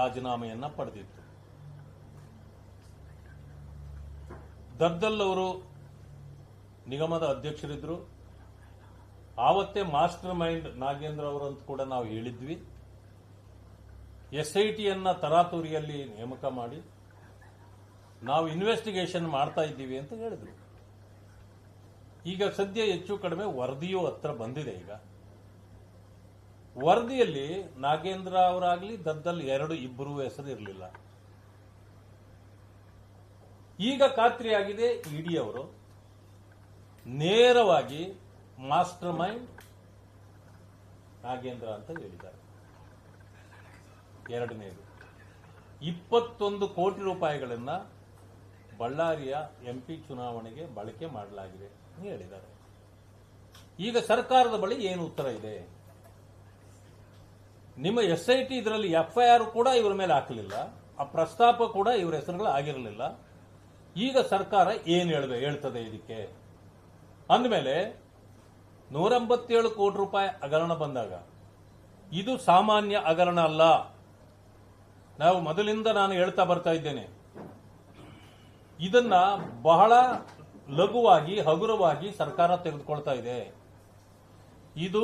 ರಾಜೀನಾಮೆಯನ್ನ ಪಡೆದಿತ್ತು. ದರ್ದಲ್ ಅವರು ನಿಗಮದ ಅಧ್ಯಕ್ಷರಿದ್ರು. ಆವತ್ತೇ ಮಾಸ್ಟರ್ ಮೈಂಡ್ ನಾಗೇಂದ್ರ ಅವರು ಅಂತ ಕೂಡ ನಾವು ಹೇಳಿದ್ವಿ. ಎಸ್ ಐ ತರಾತುರಿಯಲ್ಲಿ ನೇಮಕ ಮಾಡಿ ನಾವು ಇನ್ವೆಸ್ಟಿಗೇಷನ್ ಮಾಡ್ತಾ ಇದ್ದೀವಿ ಅಂತ ಹೇಳಿದ್ರು. ಈಗ ಸದ್ಯ ಹೆಚ್ಚು ಕಡಿಮೆ ವರದಿಯೂ ಹತ್ರ ಬಂದಿದೆ ಈಗ. ವರದಿಯಲ್ಲಿ ನಾಗೇಂದ್ರ ಅವರಾಗ್ಲಿ, ದದ್ದಲ್ ಎರಡು ಇಬ್ಬರು ಹೆಸರು ಇರಲಿಲ್ಲ. ಈಗ ಖಾತ್ರಿಯಾಗಿದೆ ಇಡಿ ಅವರು. ನೇರವಾಗಿ ಮಾಸ್ಟರ್ ಮೈಂಡ್ ನಾಗೇಂದ್ರ ಅಂತ ಹೇಳಿದ್ದಾರೆ. ಎರಡನೇದು, ಇಪ್ಪತ್ತೊಂದು ಕೋಟಿ ರೂಪಾಯಿಗಳನ್ನ ಬಳ್ಳಾರಿಯ ಎಂಪಿ ಚುನಾವಣೆಗೆ ಬಳಕೆ ಮಾಡಲಾಗಿದೆ ಹೇಳಿದ್ದಾರೆ. ಈಗ ಸರ್ಕಾರದ ಬಳಿ ಏನು ಉತ್ತರ ಇದೆ? ನಿಮ್ಮ ಎಸ್ ಐ ಟಿ ಇದರಲ್ಲಿ ಎಫ್ಐಆರ್ ಕೂಡ ಇವರ ಮೇಲೆ ಹಾಕಲಿಲ್ಲ. ಆ ಪ್ರಸ್ತಾಪ ಕೂಡ ಇವರ ಹೆಸರುಗಳು ಆಗಿರಲಿಲ್ಲ. ಈಗ ಸರ್ಕಾರ ಏನು ಹೇಳ್ದೆ, ಹೇಳ್ತದೆ ಇದಕ್ಕೆ? ಅಂದಮೇಲೆ ನೂರಂಬತ್ತೇಳು ಕೋಟಿ ರೂಪಾಯಿ ಹಗರಣ ಬಂದಾಗ, ಇದು ಸಾಮಾನ್ಯ ಹಗರಣ ಅಲ್ಲ. ನಾವು ಮೊದಲಿಂದ ನಾನು ಹೇಳ್ತಾ ಬರ್ತಾ ಇದ್ದೇನೆ. ಇದನ್ನ ಬಹಳ ಲಘುವಾಗಿ, ಹಗುರವಾಗಿ ಸರ್ಕಾರ ತೆಗೆದುಕೊಳ್ತಾ ಇದೆ. ಇದು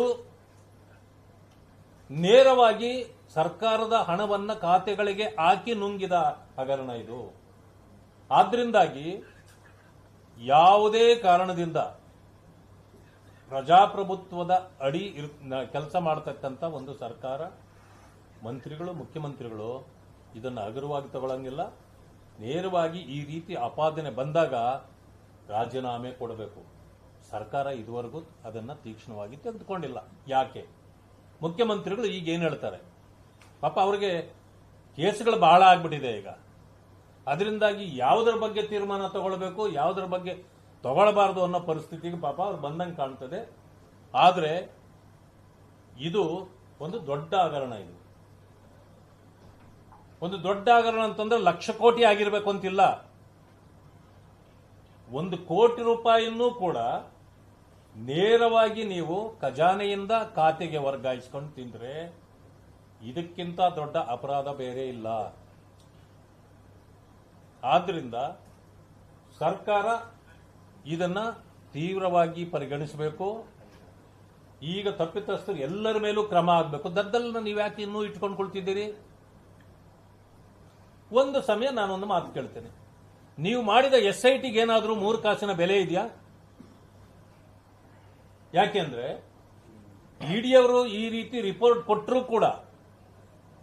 ನೇರವಾಗಿ ಸರ್ಕಾರದ ಹಣವನ್ನ ಖಾತೆಗಳಿಗೆ ಹಾಕಿ ನುಂಗಿದ ಹಗರಣ ಇದು. ಆದ್ರಿಂದಾಗಿ ಯಾವುದೇ ಕಾರಣದಿಂದ ಪ್ರಜಾಪ್ರಭುತ್ವದ ಅಡಿ ಕೆಲಸ ಮಾಡತಕ್ಕಂಥ ಒಂದು ಸರ್ಕಾರ, ಮಂತ್ರಿಗಳು, ಮುಖ್ಯಮಂತ್ರಿಗಳು ಇದನ್ನು ಹಗುರವಾಗಿ ತಗೊಳ್ಳಂಗಿಲ್ಲ ನೇರವಾಗಿ ಈ ರೀತಿ ಆಪಾದನೆ ಬಂದಾಗ ರಾಜೀನಾಮೆ ಕೊಡಬೇಕು. ಸರ್ಕಾರ ಇದುವರೆಗೂ ಅದನ್ನು ತೀಕ್ಷ್ಣವಾಗಿ ತೆಗೆದುಕೊಂಡಿಲ್ಲ. ಯಾಕೆ? ಮುಖ್ಯಮಂತ್ರಿಗಳು ಈಗ ಏನು ಹೇಳ್ತಾರೆ? ಪಾಪ ಅವರಿಗೆ ಕೇಸ್ಗಳು ಬಹಳ ಆಗ್ಬಿಟ್ಟಿದೆ ಈಗ. ಅದರಿಂದಾಗಿ ಯಾವುದರ ಬಗ್ಗೆ ತೀರ್ಮಾನ ತಗೊಳ್ಬೇಕು, ಯಾವುದರ ಬಗ್ಗೆ ತಗೊಳ್ಬಾರ್ದು ಅನ್ನೋ ಪರಿಸ್ಥಿತಿಗೆ ಪಾಪ ಅವ್ರು ಬಂದಂಗೆ ಕಾಣ್ತದೆ. ಆದರೆ ಇದು ಒಂದು ದೊಡ್ಡ ಹಗರಣ ಇದು. ಒಂದು ದೊಡ್ಡ ಹಗರಣ ಅಂತಂದ್ರೆ ಲಕ್ಷ ಕೋಟಿ ಆಗಿರ್ಬೇಕು ಅಂತಿಲ್ಲ. ಒಂದು ಕೋಟಿ ರೂಪಾಯಿನೂ ಕೂಡ ನೇರವಾಗಿ ನೀವು ಖಜಾನೆಯಿಂದ ಖಾತೆಗೆ ವರ್ಗಾಯಿಸ್ಕೊಂಡು ತಿಂದ್ರೆ ಇದಕ್ಕಿಂತ ದೊಡ್ಡ ಅಪರಾಧ ಬೇರೆ ಇಲ್ಲ. ಆದ್ರಿಂದ ಸರ್ಕಾರ ಇದನ್ನ ತೀವ್ರವಾಗಿ ಪರಿಗಣಿಸಬೇಕು. ಈಗ ತಪ್ಪಿತಸ್ಥರು ಎಲ್ಲರ ಮೇಲೂ ಕ್ರಮ ಆಗಬೇಕು. ದದ್ದಲ್ನ ನೀವು ಯಾಕೆ ಇನ್ನೂ ಇಟ್ಕೊಂಡು ಕೊಳ್ತಿದ್ದೀರಿ? ಒಂದು ಸಮಯ ನಾನೊಂದು ಮಾತು ಕೇಳ್ತೇನೆ. ನೀವು ಮಾಡಿದ ಎಸ್ ಐ ಟಿಗೆ ಏನಾದರೂ ಮೂರು ಕಾಸಿನ ಬೆಲೆ ಇದೆಯಾ? ಯಾಕೆಂದ್ರೆ ಇಡಿಯವರು ಈ ರೀತಿ ರಿಪೋರ್ಟ್ ಕೊಟ್ಟರೂ ಕೂಡ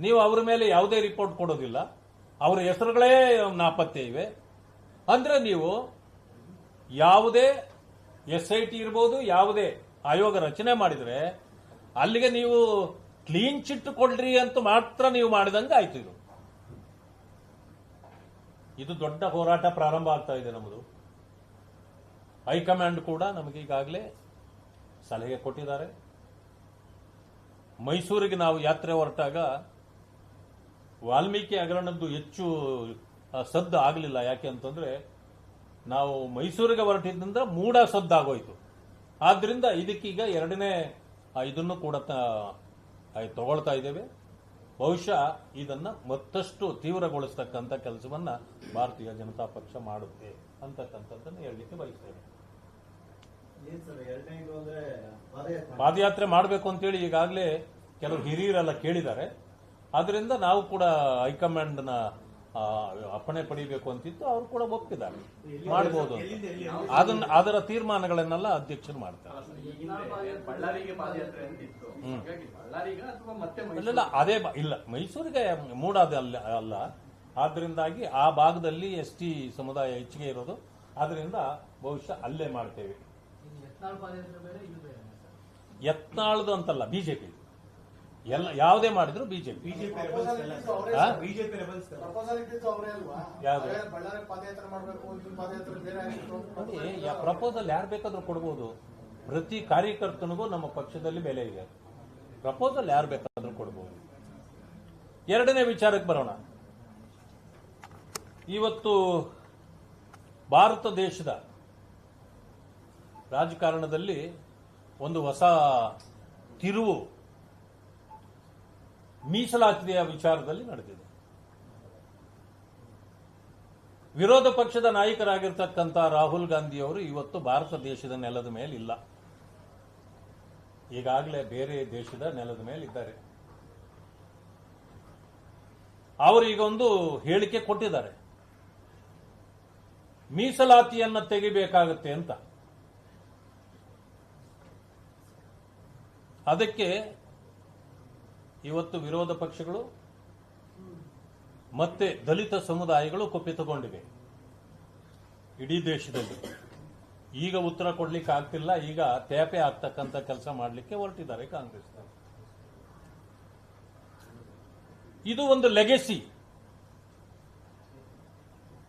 ನೀವು ಅವರ ಮೇಲೆ ಯಾವುದೇ ರಿಪೋರ್ಟ್ ಕೊಡೋದಿಲ್ಲ. ಅವರ ಹೆಸರುಗಳೇ ನಾಪತ್ತೆ ಇವೆ. ಅಂದ್ರೆ ನೀವು ಯಾವುದೇ ಎಸ್ ಐ ಟಿ ಇರ್ಬೋದು, ಯಾವುದೇ ಆಯೋಗ ರಚನೆ ಮಾಡಿದ್ರೆ ಅಲ್ಲಿಗೆ ನೀವು ಕ್ಲೀನ್ ಚಿಟ್ ಕೊಡ್ರಿ ಅಂತ ಮಾತ್ರ ನೀವು ಮಾಡಿದಂಗೆ ಆಯ್ತು ಇದು. ಇದು ದೊಡ್ಡ ಹೋರಾಟ ಪ್ರಾರಂಭ ಆಗ್ತಾ ಇದೆ ನಮ್ಮದು. ಹೈಕಮಾಂಡ್ ಕೂಡ ನಮಗೆ ಈಗಾಗಲೇ ಸಲಹೆ ಕೊಟ್ಟಿದ್ದಾರೆ. ಮೈಸೂರಿಗೆ ನಾವು ಯಾತ್ರೆ ಹೊರಟಾಗ ವಾಲ್ಮೀಕಿ ಹಗರಣದ್ದು ಹೆಚ್ಚು ಸದ್ದು ಆಗಲಿಲ್ಲ. ಯಾಕೆ ಅಂತಂದ್ರೆ ನಾವು ಮೈಸೂರಿಗೆ ಹೊರಟಿದ್ದರಿಂದ ಮೂಡ ಸದ್ದಾಗೋಯ್ತು. ಆದ್ರಿಂದ ಇದಕ್ಕೀಗ ಎರಡನೇ ಇದನ್ನು ಕೂಡ ತಗೊಳ್ತಾ ಇದ್ದೇವೆ. ಬಹುಶಃ ಇದನ್ನ ಮತ್ತಷ್ಟು ತೀವ್ರಗೊಳಿಸ್ತಕ್ಕಂಥ ಕೆಲಸವನ್ನ ಭಾರತೀಯ ಜನತಾ ಪಕ್ಷ ಮಾಡುತ್ತೆ ಅಂತಕ್ಕಂಥದ್ದನ್ನು ಹೇಳಲಿಕ್ಕೆ ಬಯಸ್ತೇನೆ ಏನ್ ಸರ್ ಎರಡನೇದು ಅಂದ್ರೆ ಪಾದಯಾತ್ರೆ. ಮಾಡಬೇಕು ಅಂತೇಳಿ ಈಗಾಗಲೇ ಕೆಲವು ಹಿರಿಯರೆಲ್ಲ ಕೇಳಿದ್ದಾರೆ. ಆದ್ರಿಂದ ನಾವು ಕೂಡ ಹೈಕಮಾಂಡ್ನ ಅಪ್ಪಣೆ ಪಡಿಬೇಕು ಅಂತಿತ್ತು ಅವರು ಕೂಡ ಒಪ್ಪಿದ್ದಾರೆ. ಮಾಡಬಹುದು ಅದನ್ನ ಅದರ ತೀರ್ಮಾನಗಳನ್ನೆಲ್ಲ ಅಧ್ಯಕ್ಷರು ಮಾಡ್ತಾರೆ. ಅದೇ ಬ- ಇಲ್ಲ ಮೈಸೂರಿಗೆ ಮೂಡಾದ ಅಲ್ಲ ಅಲ್ಲ. ಆದ್ರಿಂದಾಗಿ ಆ ಭಾಗದಲ್ಲಿ ಎಸ್ ಟಿ ಸಮುದಾಯ ಹೆಚ್ಚಿಗೆ ಇರೋದು. ಆದ್ರಿಂದ ಬಹುಶಃ ಅಲ್ಲೇ ಮಾಡ್ತೇವೆ. ಯತ್ನಾಳ್ದು ಅಂತಲ್ಲ ಬಿಜೆಪಿ. ಎಲ್ಲ ಯಾವುದೇ ಮಾಡಿದ್ರು ಬಿಜೆಪಿ. ಬಿಜೆಪಿ ರೆಬಲ್ಸ್ ಎಲ್ಲ. ಹಾ? ಬಿಜೆಪಿ ರೆಬಲ್ಸ್ ಪ್ರಪೋಸಲ್ ಇಟ್ಟಿದ್ದು ಅವರೇ ಅಲ್ವಾ? ಯಾವ್ದು? ಅವರೇ ಪಾದಯಾತ್ರೆ ಮಾಡಬೇಕು ನಿಮ್ಮ ಪಾದಯಾತ್ರೆ ಬೇರೆ ಆಗಿತ್ತು ಅಂತ ನೋಡಿ ಪ್ರಪೋಸಲ್ ಯಾರು ಬೇಕಾದ್ರೂ ಕೊಡ್ಬೋದು. ಪ್ರತಿ ಕಾರ್ಯಕರ್ತನಿಗೂ ನಮ್ಮ ಪಕ್ಷದಲ್ಲಿ ಬೆಲೆ ಇದೆ. ಪ್ರಪೋಸಲ್ ಯಾರು ಬೇಕಾದ್ರೂ ಕೊಡ್ಬೋದು. ಎರಡನೇ ವಿಚಾರಕ್ಕೆ ಬರೋಣ. ಇವತ್ತು ಭಾರತ ದೇಶದ ರಾಜಕಾರಣದಲ್ಲಿ ಒಂದು ಹೊಸ ತಿರುವು ಮೀಸಲಾತಿಯ ವಿಚಾರದಲ್ಲಿ ನಡೆದಿದೆ. ವಿರೋಧ ಪಕ್ಷದ ನಾಯಕರಾಗಿರ್ತಕ್ಕಂಥ ರಾಹುಲ್ ಗಾಂಧಿಯವರು ಇವತ್ತು ಭಾರತ ದೇಶದ ನೆಲದ ಮೇಲೆ ಇಲ್ಲ ಈಗಾಗಲೇ ಬೇರೆ ದೇಶದ ನೆಲದ ಮೇಲೆ ಇದ್ದಾರೆ ಅವರು ಈಗ ಒಂದು ಹೇಳಿಕೆ ಕೊಟ್ಟಿದ್ದಾರೆ. ಮೀಸಲಾತಿಯನ್ನ ತೆಗಿಬೇಕಾಗುತ್ತೆ ಅಂತ. ಅದಕ್ಕೆ ಇವತ್ತು ವಿರೋಧ ಪಕ್ಷಗಳು ಮತ್ತೆ ದಲಿತ ಸಮುದಾಯಗಳು ಕುಪಿತಗೊಂಡಿವೆ ಇಡೀ ದೇಶದಲ್ಲಿ. ಈಗ ಉತ್ತರ ಕೊಡ್ಲಿಕ್ಕೆ ಆಗ್ತಿಲ್ಲ ಈಗ ತೇಪೆ ಆಗ್ತಕ್ಕಂಥ ಕೆಲಸ ಮಾಡಲಿಕ್ಕೆ ಹೊರಟಿದ್ದಾರೆ ಕಾಂಗ್ರೆಸ್ ಇದು ಒಂದು ಲೆಗೆಸಿ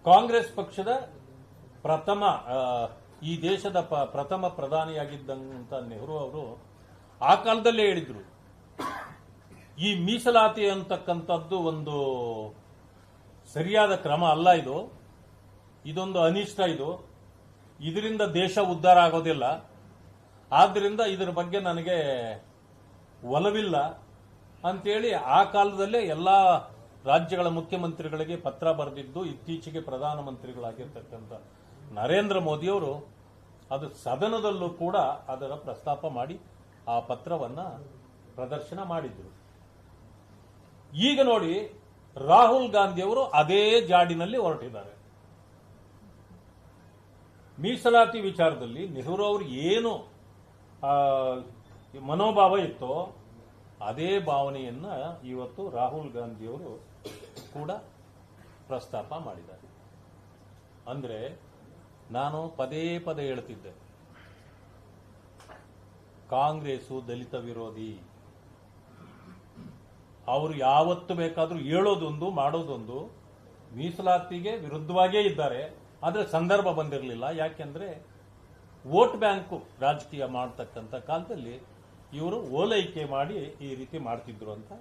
ಕಾಂಗ್ರೆಸ್ ಪಕ್ಷದ ಪ್ರಥಮ ಈ ದೇಶದ ಪ್ರಥಮ ಪ್ರಧಾನಿಯಾಗಿದ್ದಂತ ನೆಹರು ಅವರು ಆ ಕಾಲದಲ್ಲೇ ಹೇಳಿದ್ರು. ಈ ಮೀಸಲಾತಿ ಅಂತಕ್ಕಂಥದ್ದು ಒಂದು ಸರಿಯಾದ ಕ್ರಮ ಅಲ್ಲ ಇದು. ಇದೊಂದು ಅನಿಷ್ಟ ಇದು. ಇದರಿಂದ ದೇಶ ಉದ್ಧಾರ ಆಗೋದಿಲ್ಲ. ಆದ್ದರಿಂದ ಇದರ ಬಗ್ಗೆ ನನಗೆ ಒಲವಿಲ್ಲ ಅಂತೇಳಿ ಆ ಕಾಲದಲ್ಲೇ ಎಲ್ಲ ರಾಜ್ಯಗಳ ಮುಖ್ಯಮಂತ್ರಿಗಳಿಗೆ ಪತ್ರ ಬರೆದಿದ್ದು ಇತ್ತೀಚೆಗೆ ಪ್ರಧಾನಮಂತ್ರಿಗಳಾಗಿರ್ತಕ್ಕಂಥ ನರೇಂದ್ರ ಮೋದಿಯವರು ಅದು ಸದನದಲ್ಲೂ ಕೂಡ ಅದರ ಪ್ರಸ್ತಾಪ ಮಾಡಿ ಆ ಪತ್ರವನ್ನ ಪ್ರದರ್ಶನ ಮಾಡಿದ್ರು. ಈಗ ನೋಡಿ, ರಾಹುಲ್ ಗಾಂಧಿಯವರು ಅದೇ ಜಾಡಿನಲ್ಲಿ ಹೊರಟಿದ್ದಾರೆ. ಮೀಸಲಾತಿ ವಿಚಾರದಲ್ಲಿ ನೆಹರು ಅವರು ಏನು ಮನೋಭಾವ ಇತ್ತೋ ಅದೇ ಭಾವನೆಯನ್ನ ಇವತ್ತು ರಾಹುಲ್ ಗಾಂಧಿಯವರು ಕೂಡ ಪ್ರಸ್ತಾಪ ಮಾಡಿದ್ದಾರೆ. ಅಂದ್ರೆ ನಾನು ಪದೇ ಪದೇ ಹೇಳ್ತಿದ್ದೆ ಕಾಂಗ್ರೆಸ್ಸು ದಲಿತ ವಿರೋಧಿ. ಅವರು ಯಾವತ್ತು ಬೇಕಾದರೂ ಹೇಳೋದೊಂದು, ಮಾಡೋದೊಂದು, ಮೀಸಲಾತಿಗೆ ವಿರುದ್ಧವಾಗೇ ಇದ್ದಾರೆ. ಆದರೆ ಸಂದರ್ಭ ಬಂದಿರಲಿಲ್ಲ. ಯಾಕೆಂದರೆ ವೋಟ್ ಬ್ಯಾಂಕು ರಾಜಕೀಯ ಮಾಡ್ತಕ್ಕಂಥ ಕಾಲದಲ್ಲಿ ಇವರು ಓಲೈಕೆ ಮಾಡಿ ಈ ರೀತಿ ಮಾಡ್ತಿದ್ರು ಅಂತ.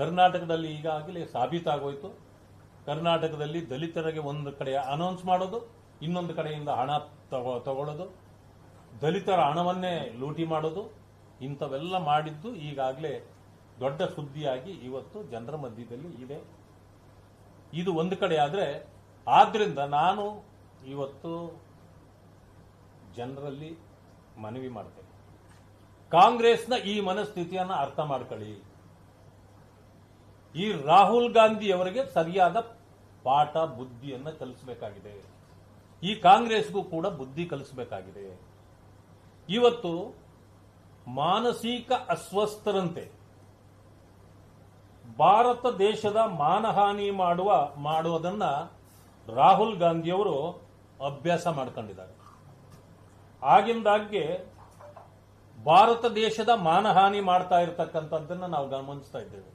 ಕರ್ನಾಟಕದಲ್ಲಿ ಈಗಾಗಲೇ ಸಾಬೀತಾಗೋಯ್ತು. ಕರ್ನಾಟಕದಲ್ಲಿ ದಲಿತರಿಗೆ ಒಂದು ಕಡೆ ಅನೌನ್ಸ್ ಮಾಡೋದು, ಇನ್ನೊಂದು ಕಡೆಯಿಂದ ಹಣ ತಗೋ ತಗೊಳ್ಳೋದು. ದಲಿತರ ಹಣವನ್ನೇ ಲೂಟಿ ಮಾಡೋದು, ಇಂಥವೆಲ್ಲ ಮಾಡಿದ್ದು ಈಗಾಗಲೇ ದೊಡ್ಡ ಸುದ್ದಿಯಾಗಿ ಇವತ್ತು ಜನರ ಮಧ್ಯದಲ್ಲಿ ಇದೆ. ಇದು ಒಂದು ಕಡೆ ಆದರೆ, ಆದ್ರಿಂದ ನಾನು ಇವತ್ತು ಜನರಲ್ಲಿ ಮನವಿ ಮಾಡ್ತೇನೆ. ಕಾಂಗ್ರೆಸ್ನ ಈ ಮನಸ್ಥಿತಿಯನ್ನು ಅರ್ಥ ಮಾಡ್ಕೊಳ್ಳಿ. ಈ ರಾಹುಲ್ ಗಾಂಧಿಯವರಿಗೆ ಸರಿಯಾದ ಪಾಠ, ಬುದ್ಧಿಯನ್ನು ಕಲಿಸಬೇಕಾಗಿದೆ. ಈ ಕಾಂಗ್ರೆಸ್ಗೂ ಕೂಡ ಬುದ್ಧಿ ಕಲಿಸಬೇಕಾಗಿದೆ. ಇವತ್ತು ಮಾನಸಿಕ ಅಸ್ವಸ್ಥರಂತೆ. ಭಾರತ ದೇಶದ ಮಾನಹಾನಿ ಮಾಡುವ, ಮಾಡುವುದನ್ನ ರಾಹುಲ್ ಗಾಂಧಿಯವರು ಅಭ್ಯಾಸ ಮಾಡ್ಕೊಂಡಿದ್ದಾರೆ. ಆಗಿಂದಾಗ್ಗೆ ಭಾರತ ದೇಶದ ಮಾನಹಾನಿ ಮಾಡ್ತಾ ಇರತಕ್ಕಂಥದ್ದನ್ನು ನಾವು ಗಮನಿಸ್ತಾ ಇದ್ದೇವೆ.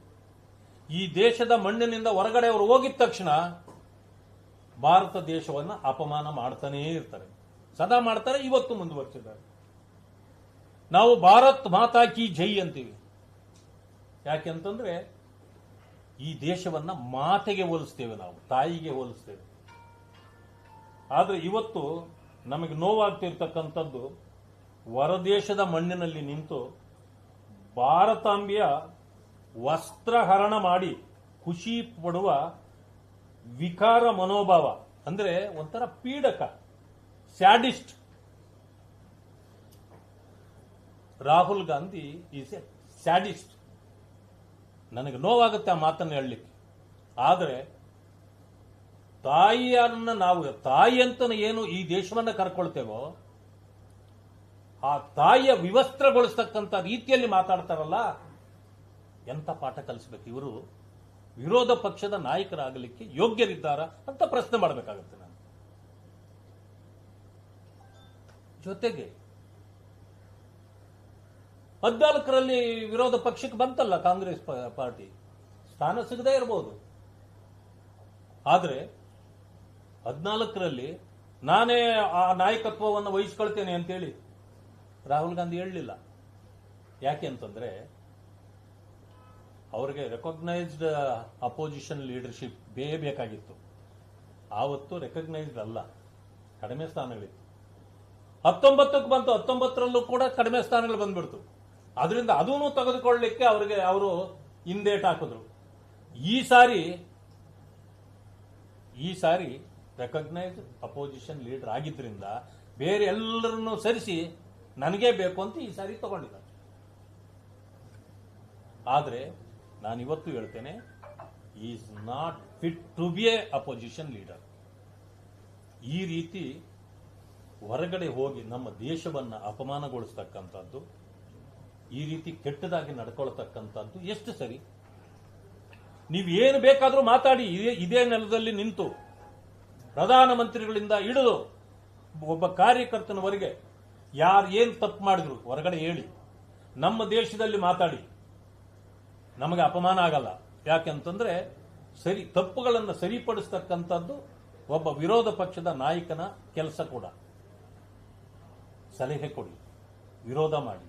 ಈ ದೇಶದ ಮಣ್ಣಿನಿಂದ ಹೊರಗಡೆ ಅವರು ಹೋಗಿದ ತಕ್ಷಣ ಭಾರತ ದೇಶವನ್ನ ಅಪಮಾನ ಮಾಡ್ತಾನೇ ಇರ್ತಾರೆ. ಸದಾ ಮಾಡ್ತಾರೆ, ಇವತ್ತು ಮುಂದುವರಿಸಿದ್ದಾರೆ. ನಾವು ಭಾರತ್ ಮಾತಾ ಕಿ ಜೈ ಅಂತೀವಿ. ಯಾಕೆಂತಂದ್ರೆ ಈ ದೇಶವನ್ನ ಮಾತೆಗೆ ಹೋಲಿಸ್ತೇವೆ ನಾವು, ತಾಯಿಗೆ ಹೋಲಿಸ್ತೇವೆ. ಆದ್ರೆ ಇವತ್ತು ನಮಗೆ ನೋವಾಗ್ತಿರ್ತಕ್ಕಂಥದ್ದು ಹೊರದೇಶದ ಮಣ್ಣಿನಲ್ಲಿ ನಿಂತು ಭಾರತಾಂಬೆಯ ವಸ್ತ್ರಹರಣ ಮಾಡಿ ಖುಷಿ ಪಡುವ ವಿಕಾರ ಮನೋಭಾವ, ಅಂದ್ರೆ ಒಂಥರ ಪೀಡಕ, sadist Rahul Gandhi is a sadist. ನನಗೆ ನೋವಾಗುತ್ತೆ ಆ ಮಾತನ್ನು ಹೇಳಲಿಕ್ಕೆ. ಆದರೆ ತಾಯಿಯನ್ನ ನಾವು, ತಾಯಿ ಅಂತ ಏನು ಈ ದೇಶವನ್ನ ಕರ್ಕೊಳ್ತೇವೋ, ಆ ತಾಯಿಯ ವಿವಸ್ತ್ರಗೊಳಿಸ್ತಕ್ಕಂಥ ರೀತಿಯಲ್ಲಿ ಮಾತಾಡ್ತಾರಲ್ಲ, ಎಂಥ ಪಾಠ ಕಲಿಸ್ಬೇಕು? ಇವರು ವಿರೋಧ ಪಕ್ಷದ ನಾಯಕರಾಗಲಿಕ್ಕೆ ಯೋಗ್ಯರಿದ್ದಾರ ಅಂತ ಪ್ರಶ್ನೆ ಮಾಡಬೇಕಾಗುತ್ತೆ ನಾನು. ಜೊತೆಗೆ ಹದಿನಾಲ್ಕರಲ್ಲಿ ವಿರೋಧ ಪಕ್ಷಕ್ಕೆ ಬಂತಲ್ಲ ಕಾಂಗ್ರೆಸ್ ಪಾರ್ಟಿ? ಸ್ಥಾನ ಸಿಗದೇ ಇರಬಹುದು ಆದರೆ ಹದಿನಾಲ್ಕರಲ್ಲಿ ನಾನೇ ಆ ನಾಯಕತ್ವವನ್ನು ವಹಿಸ್ಕೊಳ್ತೇನೆ ಅಂತೇಳಿ ರಾಹುಲ್ ಗಾಂಧಿ ಹೇಳಲಿಲ್ಲ. ಯಾಕೆ ಅಂತಂದ್ರೆ ಅವರಿಗೆ ರೆಕಗ್ನೈಸ್ಡ್ ಅಪೋಸಿಷನ್ ಲೀಡರ್ಶಿಪ್ ಬೇ ಬೇಕಾಗಿತ್ತು. ಆವತ್ತು ರೆಕಗ್ನೈಸ್ಡ್ ಅಲ್ಲ, ಕಡಿಮೆ ಸ್ಥಾನಗಳಿತ್ತು. ಹತ್ತೊಂಬತ್ತಕ್ಕೆ ಬಂತು, ಹತ್ತೊಂಬತ್ತರಲ್ಲೂ ಕೂಡ ಕಡಿಮೆ ಸ್ಥಾನಗಳು ಬಂದ್ಬಿಡ್ತು. ಅದರಿಂದ ಅದನ್ನು ತೆಗೆದುಕೊಳ್ಳಲಿಕ್ಕೆ ಅವರಿಗೆ ಅವರು ಹಿಂದೇಟ್ ಹಾಕಿದ್ರು. ಈ ಸಾರಿ ಈ ಸಾರಿ ರೆಕಗ್ನೈಸ್ ಅಪೋಸಿಷನ್ ಲೀಡರ್ ಆಗಿದ್ದರಿಂದ ಬೇರೆ ಎಲ್ಲರನ್ನು ಸರಿಸಿ ನನಗೇ ಬೇಕು ಅಂತ ಈ ಸಾರಿ ತಗೊಂಡಿದ್ದಾರೆ. ಆದರೆ ನಾನು ಇವತ್ತು ಹೇಳ್ತೇನೆ is not fit to be a opposition leader ಈ ರೀತಿ ಹೊರಗಡೆ ಹೋಗಿ ನಮ್ಮ ದೇಶವನ್ನ ಅಪಮಾನಗೊಳಿಸ್ತಕ್ಕಂಥದ್ದು ಈ ರೀತಿ ಕೆಟ್ಟದಾಗಿ ನಡ್ಕೊಳ್ತಕ್ಕಂಥದ್ದು ಎಷ್ಟು ಸರಿ? ನೀವು ಏನು ಬೇಕಾದರೂ ಮಾತಾಡಿ, ಇದೇ ಇದೇ ನೆಲದಲ್ಲಿ ನಿಂತು ಪ್ರಧಾನಮಂತ್ರಿಗಳಿಂದ ಹಿಡಿದು ಒಬ್ಬ ಕಾರ್ಯಕರ್ತನವರೆಗೆ ಯಾರು ಏನು ತಪ್ಪು ಮಾಡಿದ್ರು ಹೊರಗಡೆ ಹೇಳಿ. ನಮ್ಮ ದೇಶದಲ್ಲಿ ಮಾತಾಡಿ. ನಮಗೆ ಅಪಮಾನ ಆಗಲ್ಲ. ಯಾಕೆಂತಂದ್ರೆ ಸರಿ, ತಪ್ಪುಗಳನ್ನು ಸರಿಪಡಿಸ್ತಕ್ಕಂಥದ್ದು ಒಬ್ಬ ವಿರೋಧ ಪಕ್ಷದ ನಾಯಕನ ಕೆಲಸ ಕೂಡ. ಸಲಹೆ ಕೊಡಿ, ವಿರೋಧ ಮಾಡಿ.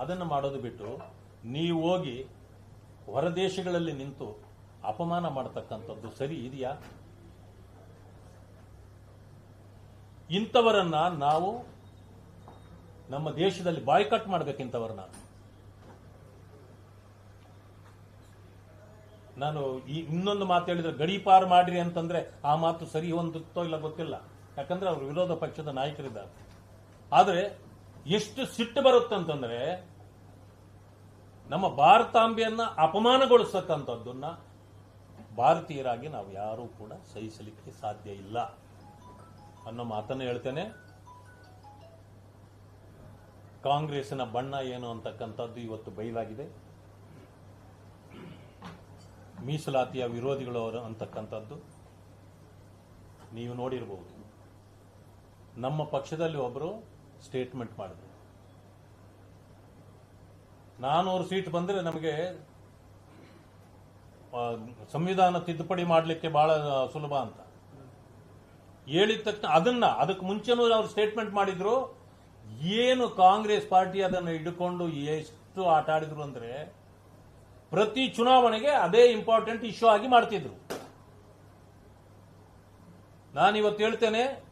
ಅದನ್ನು ಮಾಡೋದು ಬಿಟ್ಟು ನೀವು ಹೋಗಿ ಹೊರದೇಶಗಳಲ್ಲಿ ನಿಂತು ಅಪಮಾನ ಮಾಡತಕ್ಕಂಥದ್ದು ಸರಿ ಇದೆಯಾ? ಇಂಥವರನ್ನ ನಾವು ನಮ್ಮ ದೇಶದಲ್ಲಿ ಬಾಯ್ಕಟ್ ಮಾಡ್ಬೇಕಿಂತವರನ್ನ ನಾನು ಈ ಇನ್ನೊಂದು ಮಾತು ಹೇಳಿದ್ರೆ ಗಡೀಪಾರು ಮಾಡಿರಿ ಅಂತಂದ್ರೆ ಆ ಮಾತು ಸರಿ ಹೊಂದುತ್ತೋ ಇಲ್ಲ ಗೊತ್ತಿಲ್ಲ. ಯಾಕಂದ್ರೆ ಅವರು ವಿರೋಧ ಪಕ್ಷದ ನಾಯಕರಿದ್ದಾರೆ. ಆದರೆ ಎಷ್ಟು ಸಿಟ್ಟು ಬರುತ್ತಂತಂದ್ರೆ ನಮ್ಮ ಭಾರತಾಂಬೆಯನ್ನ ಅಪಮಾನಗೊಳಿಸತಕ್ಕಂಥದ್ದನ್ನ ಭಾರತೀಯರಾಗಿ ನಾವು ಯಾರೂ ಕೂಡ ಸಹಿಸಲಿಕ್ಕೆ ಸಾಧ್ಯ ಇಲ್ಲ ಅನ್ನೋ ಮಾತನ್ನು ಹೇಳ್ತೇನೆ. ಕಾಂಗ್ರೆಸ್ನ ಬಣ್ಣ ಏನು ಅಂತಕ್ಕಂಥದ್ದು ಇವತ್ತು ಬಯಲಾಗಿದೆ. ಮೀಸಲಾತಿಯ ವಿರೋಧಿಗಳು ಅಂತಕ್ಕಂಥದ್ದು ನೀವು ನೋಡಿರಬಹುದು ನಮ್ಮ ಪಕ್ಷದಲ್ಲಿ ಒಬ್ಬರು ಸ್ಟೇಟ್ಮೆಂಟ್ ಮಾಡಿದ್ರು. ನಾನೂರು ಸೀಟ್ ಬಂದರೆ ನಮಗೆ ಸಂವಿಧಾನ ತಿದ್ದುಪಡಿ ಮಾಡಲಿಕ್ಕೆ ಬಹಳ ಸುಲಭ ಅಂತ. ಹೇಳಿದ ತಕ್ಷಣ ಅದನ್ನ, ಅದಕ್ಕೆ ಮುಂಚೆನೂ ಅವರು ಸ್ಟೇಟ್ಮೆಂಟ್ ಮಾಡಿದ್ರು. ಏನು ಕಾಂಗ್ರೆಸ್ ಪಾರ್ಟಿ ಅದನ್ನು ಹಿಡ್ಕೊಂಡು ಎಷ್ಟು ಆಟ ಆಡಿದ್ರು ಅಂದ್ರೆ, ಪ್ರತಿ ಚುನಾವಣೆಗೆ ಅದೇ ಇಂಪಾರ್ಟೆಂಟ್ ಇಶ್ಯೂ ಆಗಿ ಮಾಡ್ತಿದ್ರು. ನಾನಿವತ್ತು ಹೇಳ್ತೇನೆ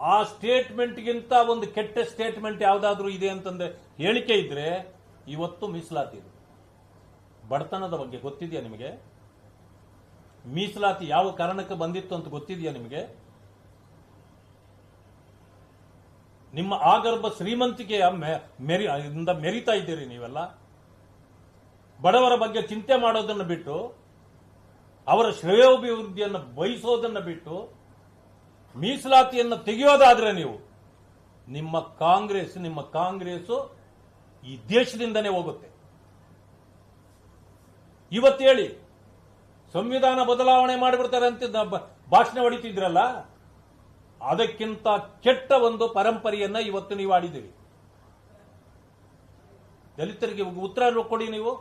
ಆ ಸ್ಟೇಟ್ಮೆಂಟ್ಗಿಂತ ಒಂದು ಕೆಟ್ಟ ಸ್ಟೇಟ್ಮೆಂಟ್ ಯಾವ್ದಾದ್ರೂ ಇದೆ ಅಂತಂದ್ರೆ ಹೇಳಿಕೆ ಇದ್ರೆ ಇವತ್ತು ಮೀಸಲಾತಿ ಬಡತನದ ಬಗ್ಗೆ ಗೊತ್ತಿದೆಯಾ ನಿಮಗೆ? ಮೀಸಲಾತಿ ಯಾವ ಕಾರಣಕ್ಕೆ ಬಂದಿತ್ತು ಅಂತ ಗೊತ್ತಿದೆಯಾ ನಿಮಗೆ? ನಿಮ್ಮ ಆಗರ್ಭ ಶ್ರೀಮಂತಿಕೆಯ ಮೆರಿ ಮೆರಿತಾ ಇದ್ದೀರಿ ನೀವೆಲ್ಲ. ಬಡವರ ಬಗ್ಗೆ ಚಿಂತೆ ಮಾಡೋದನ್ನು ಬಿಟ್ಟು, ಅವರ ಶ್ರೇಯೋಭಿವೃದ್ಧಿಯನ್ನು ಬಯಸೋದನ್ನು ಬಿಟ್ಟು ಮೀಸಲಾತಿಯನ್ನು ತೆಗೆಯೋದಾದ್ರೆ ನೀವು, ನಿಮ್ಮ ಕಾಂಗ್ರೆಸ್ ನಿಮ್ಮ ಕಾಂಗ್ರೆಸ್ ಈ ದೇಶದಿಂದನೇ ಹೋಗುತ್ತೆ. ಇವತ್ತು ಹೇಳಿ, ಸಂವಿಧಾನ ಬದಲಾವಣೆ ಮಾಡಿಬಿಡ್ತಾರೆ ಅಂತ ಭಾಷಣ ಹೊಡಿತಿದ್ರಲ್ಲ, ಅದಕ್ಕಿಂತ ಕೆಟ್ಟ ಒಂದು ಪರಂಪರೆಯನ್ನ ಇವತ್ತು ನೀವು ಆಡಿದ್ದೀರಿ. ದಲಿತರಿಗೆ ಉತ್ತರ ಕೊಡಿ ನೀವು.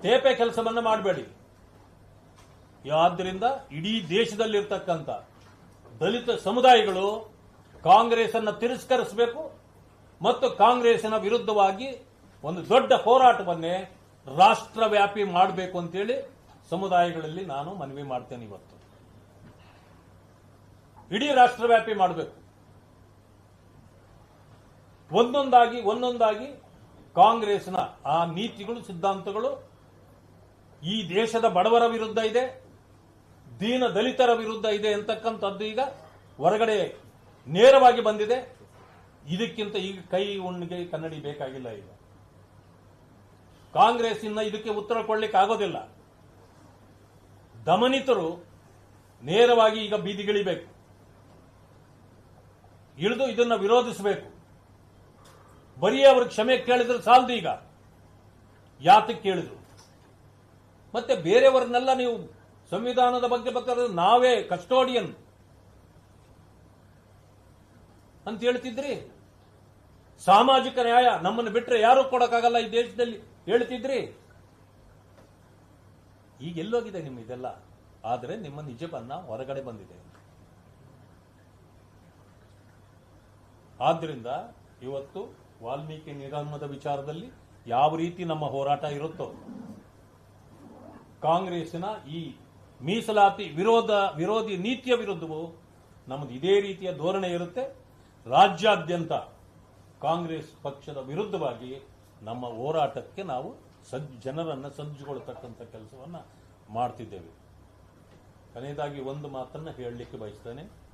ತೇಪೆ ಕೆಲಸವನ್ನ ಮಾಡಬೇಡಿ. ಆದ್ರಿಂದ ಇಡೀ ದೇಶದಲ್ಲಿರ್ತಕ್ಕಂಥ ದಲಿತ ಸಮುದಾಯಗಳು ಕಾಂಗ್ರೆಸ್ ಅನ್ನು ತಿರಸ್ಕರಿಸಬೇಕು ಮತ್ತು ಕಾಂಗ್ರೆಸ್ನ ವಿರುದ್ಧವಾಗಿ ಒಂದು ದೊಡ್ಡ ಹೋರಾಟವನ್ನೇ ರಾಷ್ಟ್ರವ್ಯಾಪಿ ಮಾಡಬೇಕು ಅಂತೇಳಿ ಸಮುದಾಯಗಳಲ್ಲಿ ನಾನು ಮನವಿ ಮಾಡ್ತೇನೆ ಇವತ್ತು. ಇಡೀ ರಾಷ್ಟ್ರವ್ಯಾಪಿ ಮಾಡಬೇಕು. ಒಂದೊಂದಾಗಿ ಒಂದೊಂದಾಗಿ ಕಾಂಗ್ರೆಸ್ನ ಆ ನೀತಿಗಳು, ಸಿದ್ಧಾಂತಗಳು ಈ ದೇಶದ ಬಡವರ ವಿರುದ್ಧ ಇದೆ. ದೀನ ದಲಿತರ ವಿರುದ್ಧ ಇದೆ ಅಂತಕ್ಕಂಥದ್ದು ಈಗ ಹೊರಗಡೆ ನೇರವಾಗಿ ಬಂದಿದೆ. ಇದಕ್ಕಿಂತ ಈಗ ಕೈ ಉಣ್ಣಿಗೆ ಕನ್ನಡಿ ಬೇಕಾಗಿಲ್ಲ ಈಗ. ಕಾಂಗ್ರೆಸ್ ಇನ್ನ ಇದಕ್ಕೆ ಉತ್ತರ ಕೊಡ್ಲಿಕ್ಕೆ ಆಗೋದಿಲ್ಲ. ದಮನಿತರು ನೇರವಾಗಿ ಈಗ ಬೀದಿಗಿಳಿಬೇಕು. ಇಳಿದು ಇದನ್ನ ವಿರೋಧಿಸಬೇಕು. ಬರೀ ಅವರು ಕ್ಷಮೆ ಕೇಳಿದ್ರೆ ಸಾಲದು ಈಗ. ಯಾತಕ್ಕೆ ಕೇಳಿದ್ರು? ಮತ್ತೆ ಬೇರೆಯವರನ್ನೆಲ್ಲ ನೀವು ಸಂವಿಧಾನದ ಬಗ್ಗೆ ಬರ್ತಾರೆ ನಾವೇ ಕಸ್ಟೋಡಿಯನ್ ಅಂತ ಹೇಳ್ತಿದ್ರಿ? ಸಾಮಾಜಿಕ ನ್ಯಾಯ ನಮ್ಮನ್ನು ಬಿಟ್ಟರೆ ಯಾರು ಕೊಡಕ್ಕಾಗಲ್ಲ ಈ ದೇಶದಲ್ಲಿ ಹೇಳ್ತಿದ್ರಿ? ಈಗ ಎಲ್ಲೋಗಿದೆ ನಿಮ್ಮ ಇದೆಲ್ಲ. ಆದರೆ ನಿಮ್ಮ ನಿಜ ಬಣ್ಣ ಹೊರಗಡೆ ಬಂದಿದೆ. ಆದ್ದರಿಂದ ಇವತ್ತು ವಾಲ್ಮೀಕಿ ನಿಗಮದ ವಿಚಾರದಲ್ಲಿ ಯಾವ ರೀತಿ ನಮ್ಮ ಹೋರಾಟ ಇರುತ್ತೋ ಕಾಂಗ್ರೆಸ್ನ ಈ ಮೀಸಲಾತಿ ವಿರೋಧ, ವಿರೋಧಿ ನೀತಿಯ ವಿರುದ್ಧವೂ ನಮ್ಮದು ಇದೇ ರೀತಿಯ ಧೋರಣೆ ಇರುತ್ತೆ. ರಾಜ್ಯಾದ್ಯಂತ ಕಾಂಗ್ರೆಸ್ ಪಕ್ಷದ ವಿರುದ್ಧವಾಗಿ ನಮ್ಮ ಹೋರಾಟಕ್ಕೆ ನಾವು ಸಜ್ಜ ಜನರನ್ನು ಸಜ್ಜುಗೊಳ್ತಕ್ಕಂಥ ಕೆಲಸವನ್ನ ಮಾಡ್ತಿದ್ದೇವೆ. ಕೊನೆಯದಾಗಿ ಒಂದು ಮಾತನ್ನ ಹೇಳಲಿಕ್ಕೆ ಬಯಸ್ತೇನೆ.